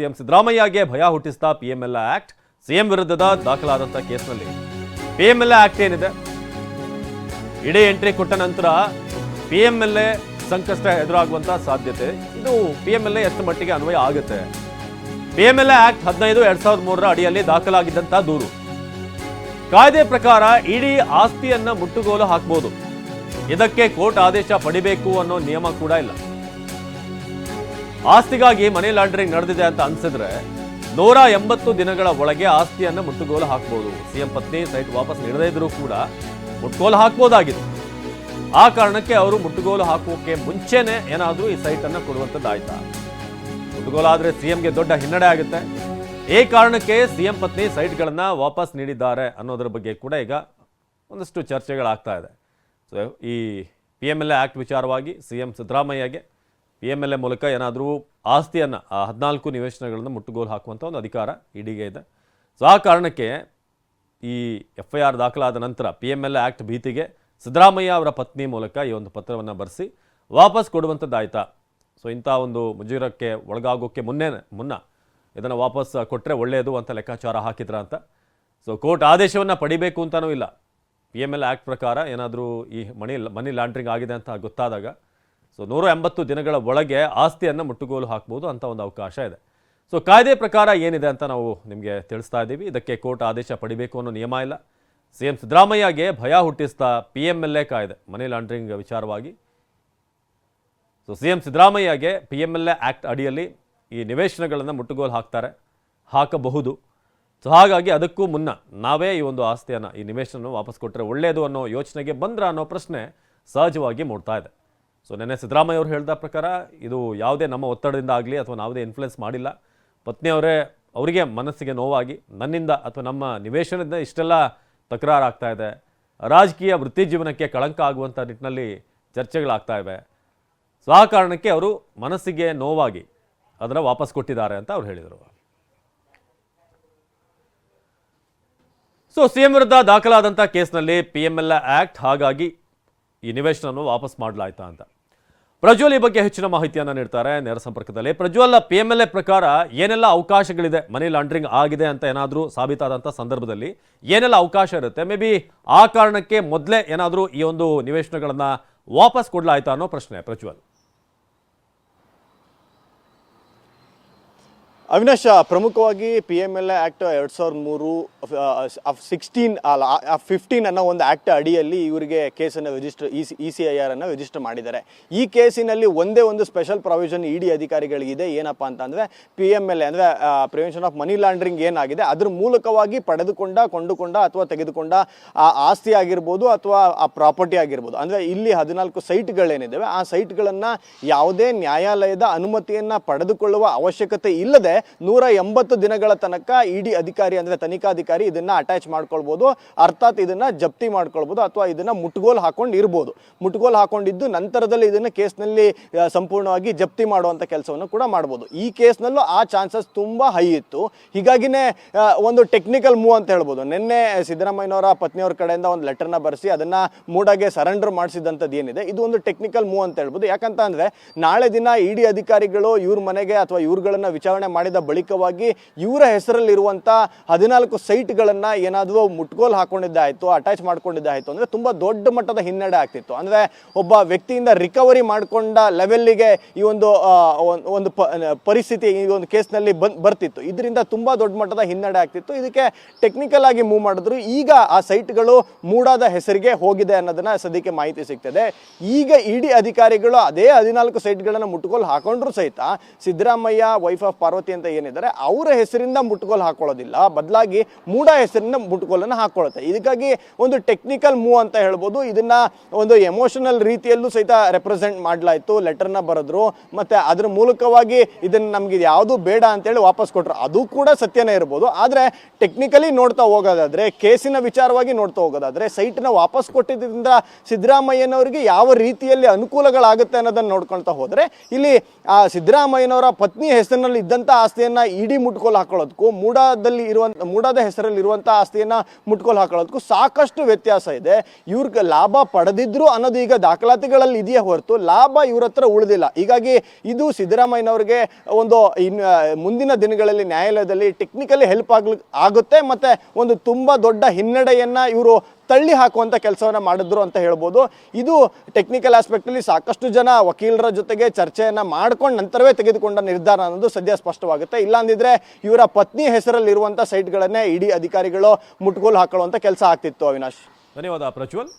CM ಸಿದ್ದರಾಮಯ್ಯಗೆ ಭಯ ಹುಟ್ಟಿಸ್ತಾ PML act CM ವಿರುದ್ಧದ ದಾಖಲಾದಂತ ಕೇಸ್ನಲ್ಲಿ ಪಿಎಂಎಲ್ ಆಕ್ಟ್ ಏನಿದೆ? ಇಡೀ ಎಂಟ್ರಿ ಕೊಟ್ಟ ನಂತರ ಪಿಎಂಎಲ್ಎ ಸಂಕಷ್ಟ ಎದುರಾಗುವಂತ ಸಾಧ್ಯತೆ. ಇದು ಪಿಎಂಎಲ್ಎ ಎಷ್ಟು ಮಟ್ಟಿಗೆ ಅನ್ವಯ ಆಗುತ್ತೆ? ಪಿಎಂಎಲ್ಎ ಆಕ್ಟ್ ಹದಿನೈದು, ಎರಡ್ ಸಾವಿರದ ಮೂರರ ಅಡಿಯಲ್ಲಿ ದಾಖಲಾಗಿದ್ದಂತಹ ದೂರು. ಕಾಯ್ದೆ ಪ್ರಕಾರ ಇಡೀ ಆಸ್ತಿಯನ್ನ ಮುಟ್ಟುಗೋಲು ಹಾಕಬಹುದು ಇದಕ್ಕೆ ಕೋರ್ಟ್ ಆದೇಶ ಪಡಿಬೇಕು ಅನ್ನೋ ನಿಯಮ ಕೂಡ ಇಲ್ಲ. ಆಸ್ತಿಗಾಗಿ ಮನಿ ಲಾಂಡ್ರಿಂಗ್ ನಡೆದಿದೆ ಅಂತ ಅನ್ಸಿದ್ರೆ ನೂರ ಎಂಬತ್ತು ದಿನಗಳ ಒಳಗೆ ಆಸ್ತಿಯನ್ನು ಮುಟ್ಟುಗೋಲು ಹಾಕಬಹುದು ಸಿಎಂ ಪತ್ನಿ ಸೈಟ್ ವಾಪಸ್ ನೀಡದೇ ಇದ್ರೂ ಕೂಡ ಮುಟ್ಟುಗೋಲು ಹಾಕ್ಬೋದಾಗಿತ್ತು ಆ ಕಾರಣಕ್ಕೆ ಅವರು ಮುಟ್ಟುಗೋಲು ಹಾಕುವಕ್ಕೆ ಮುಂಚೆನೆ ಏನಾದರೂ ಈ ಸೈಟ್ ಅನ್ನು ಕೊಡುವಂಥದ್ದಾಯ್ತಾ? ಮುಟ್ಟುಗೋಲು ಆದರೆ ಸಿಎಂಗೆ ದೊಡ್ಡ ಹಿನ್ನಡೆ ಆಗುತ್ತೆ. ಈ ಕಾರಣಕ್ಕೆ ಸಿಎಂ ಪತ್ನಿ ಸೈಟ್ಗಳನ್ನ ವಾಪಸ್ ನೀಡಿದ್ದಾರೆ ಅನ್ನೋದ್ರ ಬಗ್ಗೆ ಕೂಡ ಈಗ ಒಂದಷ್ಟು ಚರ್ಚೆಗಳಾಗ್ತಾ ಇದೆ. ಸೊ ಈ ಪಿ ಎಂ ಎಲ್ ಎ ವಿಚಾರವಾಗಿ ಸಿಎಂ ಸಿದ್ದರಾಮಯ್ಯಗೆ ಪಿ ಎಂ ಎಲ್ ಎ ಮೂಲಕ ಏನಾದರೂ ಆಸ್ತಿಯನ್ನು, ಆ ಹದಿನಾಲ್ಕು ನಿವೇಶನಗಳನ್ನು ಮುಟ್ಟುಗೋಲು ಹಾಕುವಂಥ ಒಂದು ಅಧಿಕಾರ ಇಡಿಗೆ ಇದೆ. ಸೊ ಆ ಕಾರಣಕ್ಕೆ ಈ ಎಫ್ ಐ ಆರ್ ದಾಖಲಾದ ನಂತರ P M L A act ಭೀತಿಗೆ Siddaramaiah ಅವರ ಪತ್ನಿ ಮೂಲಕ ಈ ಒಂದು ಪತ್ರವನ್ನು ಬರೆಸಿ ವಾಪಸ್ ಕೊಡುವಂಥದ್ದಾಯ್ತಾ ಸೊ ಇಂಥ ಒಂದು ಮುಜುಗರಕ್ಕೆ ಒಳಗಾಗೋಕ್ಕೆ ಮುನ್ನೆ, ಮುನ್ನ ಇದನ್ನು ವಾಪಸ್ ಕೊಟ್ಟರೆ ಒಳ್ಳೆಯದು ಅಂತ ಲೆಕ್ಕಾಚಾರ ಹಾಕಿದ್ರ ಅಂತ. ಸೊ ಕೋರ್ಟ್ ಆದೇಶವನ್ನು ಪಡಿಬೇಕು ಅಂತಲೂ ಇಲ್ಲ. ಪಿ ಎಂ ಎಲ್ ಆ್ಯಕ್ಟ್ ಪ್ರಕಾರ ಏನಾದರೂ ಈ ಮನಿ ಮನಿ ಲಾಂಡ್ರಿಂಗ್ ಆಗಿದೆ ಅಂತ ಗೊತ್ತಾದಾಗ ಸೊ ನೂರ ಎಂಬತ್ತು ದಿನಗಳ ಒಳಗೆ ಆಸ್ತಿಯನ್ನು ಮುಟ್ಟುಗೋಲು ಹಾಕ್ಬೋದು ಅಂತ ಒಂದು ಅವಕಾಶ ಇದೆ. ಸೊ ಕಾಯ್ದೆ ಪ್ರಕಾರ ಏನಿದೆ ಅಂತ ನಾವು ನಿಮಗೆ ತಿಳಿಸ್ತಾ ಇದ್ದೀವಿ. ಇದಕ್ಕೆ ಕೋರ್ಟ್ ಆದೇಶ ಪಡಿಬೇಕು ಅನ್ನೋ ನಿಯಮ ಇಲ್ಲ. ಸಿ ಎಂ ಸಿದ್ದರಾಮಯ್ಯಗೆ ಭಯ ಹುಟ್ಟಿಸ್ತಾ ಪಿ ಎಂ ಎಲ್ ಎ ಕಾಯ್ದೆ, ಮನಿ ಲಾಂಡ್ರಿಂಗ್ ವಿಚಾರವಾಗಿ. So C M ಸಿದ್ದರಾಮಯ್ಯಗೆ P M L A act ಅಡಿಯಲ್ಲಿ ಈ ನಿವೇಶನಗಳನ್ನು ಮುಟ್ಟುಗೋಲು ಹಾಕ್ತಾರೆ, ಹಾಕಬಹುದು. ಸೊ ಹಾಗಾಗಿ ಅದಕ್ಕೂ ಮುನ್ನ ನಾವೇ ಈ ಒಂದು ಆಸ್ತಿಯನ್ನು, ಈ ನಿವೇಶನ ವಾಪಸ್ ಕೊಟ್ಟರೆ ಒಳ್ಳೆಯದು ಅನ್ನೋ ಯೋಚನೆಗೆ ಬಂದ್ರ ಅನ್ನೋ ಪ್ರಶ್ನೆ ಸಹಜವಾಗಿ ಮೂಡ್ತಾ ಇದೆ. ಸೊ ನೆನ್ನೆ ಸಿದ್ದರಾಮಯ್ಯ ಅವರು ಹೇಳಿದ ಪ್ರಕಾರ ಇದು ಯಾವುದೇ ನಮ್ಮ ಒತ್ತಡದಿಂದ ಆಗಲಿ ಅಥವಾ ಯಾವುದೇ ಇನ್ಫ್ಲುಯೆನ್ಸ್ ಮಾಡಿಲ್ಲ. ಪತ್ನಿಯವರೇ ಅವರಿಗೆ ಮನಸ್ಸಿಗೆ ನೋವಾಗಿ ನನ್ನಿಂದ ಅಥವಾ ನಮ್ಮ ನಿವೇಶನದಿಂದ ಇಷ್ಟೆಲ್ಲ ತಕರಾರು ಆಗ್ತಾ ಇದೆ. ರಾಜಕೀಯ ವೃತ್ತಿ ಜೀವನಕ್ಕೆ ಕಳಂಕ ಆಗುವಂಥ ನಿಟ್ಟಿನಲ್ಲಿ ಚರ್ಚೆಗಳಾಗ್ತಾ ಇವೆ. ಸೊ ಆ ಕಾರಣಕ್ಕೆ ಅವರು ಮನಸ್ಸಿಗೆ ನೋವಾಗಿ ಅದನ್ನು ವಾಪಸ್ ಕೊಟ್ಟಿದ್ದಾರೆ ಅಂತ ಅವ್ರು ಹೇಳಿದರು. ಸೊ ಸಿಎಂ ವಿರುದ್ಧ ದಾಖಲಾದಂಥ ಕೇಸ್ನಲ್ಲಿ ಪಿ ಎಂ ಎಲ್ ಆ್ಯಕ್ಟ್ ಹಾಗಾಗಿ ಈ ನಿವೇಶನವನ್ನು ವಾಪಸ್ ಮಾಡಲಾಯ್ತಾ ಅಂತ. ಪ್ರಜ್ವಲ್ ಈ ಬಗ್ಗೆ ಹೆಚ್ಚಿನ ಮಾಹಿತಿಯನ್ನು ನೀಡ್ತಾರೆ ನೇರ ಸಂಪರ್ಕದಲ್ಲಿ. Prajwal P M L A ಪ್ರಕಾರ ಏನೆಲ್ಲ ಅವಕಾಶಗಳಿದೆ? ಮನಿ ಲಾಂಡ್ರಿಂಗ್ ಆಗಿದೆ ಅಂತ ಏನಾದರೂ ಸಾಬೀತಾದಂಥ ಸಂದರ್ಭದಲ್ಲಿ ಏನೆಲ್ಲ ಅವಕಾಶ ಇರುತ್ತೆ? ಮೇ ಬಿ ಆ ಕಾರಣಕ್ಕೆ ಮೊದಲೇ ಏನಾದರೂ ಈ ಒಂದು ನಿವೇಶನಗಳನ್ನು ವಾಪಸ್ ಕೊಡ್ಲಾಯ್ತಾ ಅನ್ನೋ ಪ್ರಶ್ನೆ ಪ್ರಜ್ವಲ್. ಅವಿನಾಶ್, ಪ್ರಮುಖವಾಗಿ P M L A act ಎರಡು ಸಾವಿರದ ಮೂರು ಸಿಕ್ಸ್ಟೀನ್ ಅಲ್ಲ ಫಿಫ್ಟೀನ್ ಅನ್ನೋ ಒಂದು ಆ್ಯಕ್ಟ್ ಅಡಿಯಲ್ಲಿ ಇವರಿಗೆ ಕೇಸನ್ನು register E C E C I R ಅನ್ನು ರಿಜಿಸ್ಟರ್ ಮಾಡಿದ್ದಾರೆ. ಈ ಕೇಸಿನಲ್ಲಿ ಒಂದೇ ಒಂದು ಸ್ಪೆಷಲ್ ಪ್ರಾವಿಷನ್ ಇ ಡಿ ಅಧಿಕಾರಿಗಳಿಗಿದೆ. ಏನಪ್ಪ ಅಂತಂದರೆ ಪಿ ಎಂ ಎಲ್ ಎ ಅಂದರೆ ಪ್ರಿವೆನ್ಷನ್ ಆಫ್ ಮನಿ ಲಾಂಡ್ರಿಂಗ್ ಏನಾಗಿದೆ, ಅದ್ರ ಮೂಲಕವಾಗಿ ಪಡೆದುಕೊಂಡ, ಕೊಂಡುಕೊಂಡ ಅಥವಾ ತೆಗೆದುಕೊಂಡ, ಆ, ಆಸ್ತಿ ಆಗಿರ್ಬೋದು ಅಥವಾ, ಆ ಪ್ರಾಪರ್ಟಿ ಆಗಿರ್ಬೋದು. ಅಂದರೆ ಇಲ್ಲಿ ಹದಿನಾಲ್ಕು ಸೈಟ್ಗಳೇನಿದ್ದಾವೆ, ಆ ಸೈಟ್ಗಳನ್ನು ಯಾವುದೇ ನ್ಯಾಯಾಲಯದ ಅನುಮತಿಯನ್ನು ಪಡೆದುಕೊಳ್ಳುವ ಅವಶ್ಯಕತೆ ಇಲ್ಲದೆ ನೂರ ಎಂಬತ್ತು ದಿನಗಳ ತನಕ ಇಡಿ ಅಧಿಕಾರಿ ಅಂದ್ರೆ ತನಿಖಾಧಿಕಾರಿ ಇದನ್ನ ಅಟ್ಯಾಚ್ ಮಾಡ್ಕೊಳ್ಬೋದು. ಅರ್ಥಾತ್ ಇದನ್ನ ಜಪ್ತಿ ಮಾಡ್ಕೊಳ್ಬೋದು ಅಥವಾ ಇದನ್ನ ಮುಟ್ಗೋಲ್ ಹಾಕೊಂಡು ಇರ್ಬೋದು. ಮುಟ್ಗೋಲ್ ಹಾಕೊಂಡಿದ್ದು ನಂತರದಲ್ಲಿ ಇದನ್ನ ಕೇಸ್ನಲ್ಲಿ ಸಂಪೂರ್ಣವಾಗಿ ಜಪ್ತಿ ಮಾಡುವಂಥ ಕೆಲಸವನ್ನು ಕೂಡ ಮಾಡಬಹುದು ಈ ಕೇಸ್ನಲ್ಲೂ ಆ ಚಾನ್ಸಸ್ ತುಂಬಾ ಹೈ ಇತ್ತು. ಹೀಗಾಗಿನೇ ಒಂದು ಟೆಕ್ನಿಕಲ್ ಮೂವ್ ಅಂತ ಹೇಳ್ಬೋದು. ನಿನ್ನೆ ಸಿದ್ದರಾಮಯ್ಯನವರ ಪತ್ನಿಯವರ ಕಡೆಯಿಂದ ಒಂದು ಲೆಟರ್ನ ಬರೆಸಿ ಅದನ್ನ ಮೂಡಾಗೆ ಸರೆಂಡರ್ ಮಾಡಿಸಿದಂಥದ್ದು ಏನಿದೆ. ಇದು ಒಂದು ಟೆಕ್ನಿಕಲ್ ಮೂವ್ ಅಂತ ಹೇಳ್ಬೋದು. ಯಾಕಂತ ಅಂದ್ರೆ ನಾಳೆ ದಿನ ಇಡಿ ಅಧಿಕಾರಿಗಳು ಇವ್ರ ಮನೆಗೆ ಅಥವಾ ಇವ್ರಗಳನ್ನ ವಿಚಾರಣೆ ಮಾಡಿದ ಬಳಿಕವಾಗಿ ಇವರ ಹೆಸರಲ್ಲಿರುವಂಥ ಹದಿನಾಲ್ಕು ಸೈಟ್ಗಳನ್ನು ಏನಾದರೂ ಮುಟ್ಗೋಲ್ ಹಾಕೊಂಡಿದ್ದಾಯಿತು ಅಟ್ಯಾಚ್ ಮಾಡ್ಕೊಂಡಿದ್ದಾಯಿತು ಅಂದರೆ ತುಂಬ ದೊಡ್ಡ ಮಟ್ಟದ ಹಿನ್ನಡೆ ಆಗ್ತಿತ್ತು. ಅಂದರೆ ಒಬ್ಬ ವ್ಯಕ್ತಿಯಿಂದ ರಿಕವರಿ ಮಾಡಿಕೊಂಡ ಲೆವೆಲ್ಲಿಗೆ ಈ ಒಂದು ಒಂದು ಪರಿಸ್ಥಿತಿ ಈ ಒಂದು ಕೇಸ್ನಲ್ಲಿ ಬರ್ತಿತ್ತು. ಇದರಿಂದ ತುಂಬ ದೊಡ್ಡ ಮಟ್ಟದ ಹಿನ್ನಡೆ ಆಗ್ತಿತ್ತು. ಇದಕ್ಕೆ ಟೆಕ್ನಿಕಲ್ ಆಗಿ ಮೂವ್ ಮಾಡಿದ್ರು. ಈಗ ಆ ಸೈಟ್ಗಳು ಮೂಡಾದ ಹೆಸರಿಗೆ ಹೋಗಿದೆ ಅನ್ನೋದನ್ನ ಸದ್ಯಕ್ಕೆ ಮಾಹಿತಿ ಸಿಗ್ತದೆ. ಈಗ ಇಡಿ ಅಧಿಕಾರಿಗಳು ಅದೇ ಹದಿನಾಲ್ಕು ಸೈಟ್ಗಳನ್ನು ಮುಟ್ಗೋಲ್ ಹಾಕೊಂಡ್ರು ಸಹಿತ ಸಿದ್ದರಾಮಯ್ಯ ವೈಫ್ ಆಫ್ ಪಾರ್ವತಿ ಅಂತ ಏನಿದ್ದಾರೆ, ಅವರ ಹೆಸರಿಂದ ಮುಟ್ಗೋಲು ಹಾಕೊಳ್ಳೋದಿಲ್ಲ. ಬದಲಾಗಿ ಮೂಡ ಹೆಸರಿಂದ ಮುಟ್ಗೋಲನ್ನು ಹಾಕೊಳ್ಳುತ್ತೆ. ಇದಕ್ಕಾಗಿ ಒಂದು ಟೆಕ್ನಿಕಲ್ ಮೂವ್ ಅಂತ ಹೇಳ್ಬೋದು. ಇದನ್ನ ಒಂದು ಎಮೋಷನಲ್ ರೀತಿಯಲ್ಲೂ ಸಹಿತ ರೆಪ್ರೆಸೆಂಟ್ ಮಾಡಲಾಯಿತು. ಲೆಟರ್ನ ಬರೆದ್ರು. ಮತ್ತೆ ಅದ್ರ ಮೂಲಕವಾಗಿ ಇದನ್ನು ನಮ್ಗೆ ಯಾವುದು ಬೇಡ ಅಂತೇಳಿ ವಾಪಸ್ ಕೊಟ್ಟರು ಅದು ಕೂಡ ಸತ್ಯನೇ ಇರ್ಬೋದು. ಆದರೆ ಟೆಕ್ನಿಕಲಿ ನೋಡ್ತಾ ಹೋಗೋದಾದ್ರೆ ಕೇಸಿನ ವಿಚಾರವಾಗಿ ನೋಡ್ತಾ ಹೋಗೋದಾದ್ರೆ ಸೈಟ್ನ ವಾಪಸ್ ಕೊಟ್ಟಿದ್ದರಿಂದ ಸಿದ್ದರಾಮಯ್ಯನವರಿಗೆ ಯಾವ ರೀತಿಯಲ್ಲಿ ಅನುಕೂಲಗಳಾಗುತ್ತೆ ಅನ್ನೋದನ್ನು ನೋಡ್ಕೊಳ್ತಾ ಹೋದರೆ, ಇಲ್ಲಿ ಆ ಸಿದ್ದರಾಮಯ್ಯನವರ ಪತ್ನಿ ಹೆಸರಿನಲ್ಲಿ ಇದ್ದಂಥ ಆ ಆಸ್ತಿಯನ್ನ ಇಡೀ ಮುಟ್ಕೋಲು ಹಾಕೊಳ್ಳೋದಕ್ಕೂ ಮೂಡಾದಲ್ಲಿ ಇರುವಂತ, ಮೂಡಾದ ಹೆಸರಲ್ಲಿ ಇರುವಂತ ಆಸ್ತಿಯನ್ನ ಮುಟ್ಕೋಲು ಹಾಕೊಳ್ಳೋದಕ್ಕೂ ಸಾಕಷ್ಟು ವ್ಯತ್ಯಾಸ ಇದೆ. ಇವ್ರಿಗೆ ಲಾಭ ಪಡೆದಿದ್ರು ಅನ್ನೋದು ಈಗ ದಾಖಲಾತಿಗಳಲ್ಲಿ ಇದೆಯೇ ಹೊರತು, ಲಾಭ ಇವ್ರ ಹತ್ರ ಉಳಿದಿಲ್ಲ. ಹೀಗಾಗಿ ಇದು ಸಿದ್ದರಾಮಯ್ಯನವ್ರಿಗೆ ಒಂದು ಮುಂದಿನ ದಿನಗಳಲ್ಲಿ ನ್ಯಾಯಾಲಯದಲ್ಲಿ ಟೆಕ್ನಿಕಲಿ ಹೆಲ್ಪ್ ಆಗ್ಲಿ, ಆಗುತ್ತೆ, ಮತ್ತೆ ಒಂದು ತುಂಬಾ ದೊಡ್ಡ ಹಿನ್ನಡೆಯನ್ನ ಇವರು ತಳ್ಳಿ ಹಾಕುವಂತ ಕೆಲಸವನ್ನ ಮಾಡಿದ್ರು ಅಂತ ಹೇಳ್ಬೋದು. ಇದು ಟೆಕ್ನಿಕಲ್ ಆಸ್ಪೆಕ್ಟ್ ಅಲ್ಲಿ ಸಾಕಷ್ಟು ಜನ ವಕೀಲರ ಜೊತೆಗೆ ಚರ್ಚೆಯನ್ನ ಮಾಡ್ಕೊಂಡು ನಂತರವೇ ತೆಗೆದುಕೊಂಡ ನಿರ್ಧಾರ ಅನ್ನೋದು ಸದ್ಯ ಸ್ಪಷ್ಟವಾಗುತ್ತೆ. ಇಲ್ಲಾಂದಿದ್ರೆ ಇವರ ಪತ್ನಿ ಹೆಸರಲ್ಲಿ ಇರುವಂತ ಸೈಟ್ಗಳನ್ನೇ ಇಡೀ ಅಧಿಕಾರಿಗಳು ಮುಟ್ಗೋಲು ಹಾಕೊಳ್ಳುವಂತ ಕೆಲಸ ಆಗ್ತಿತ್ತು ಅವಿನಾಶ್. ಧನ್ಯವಾದ ಪ್ರಜ್ವಲ್.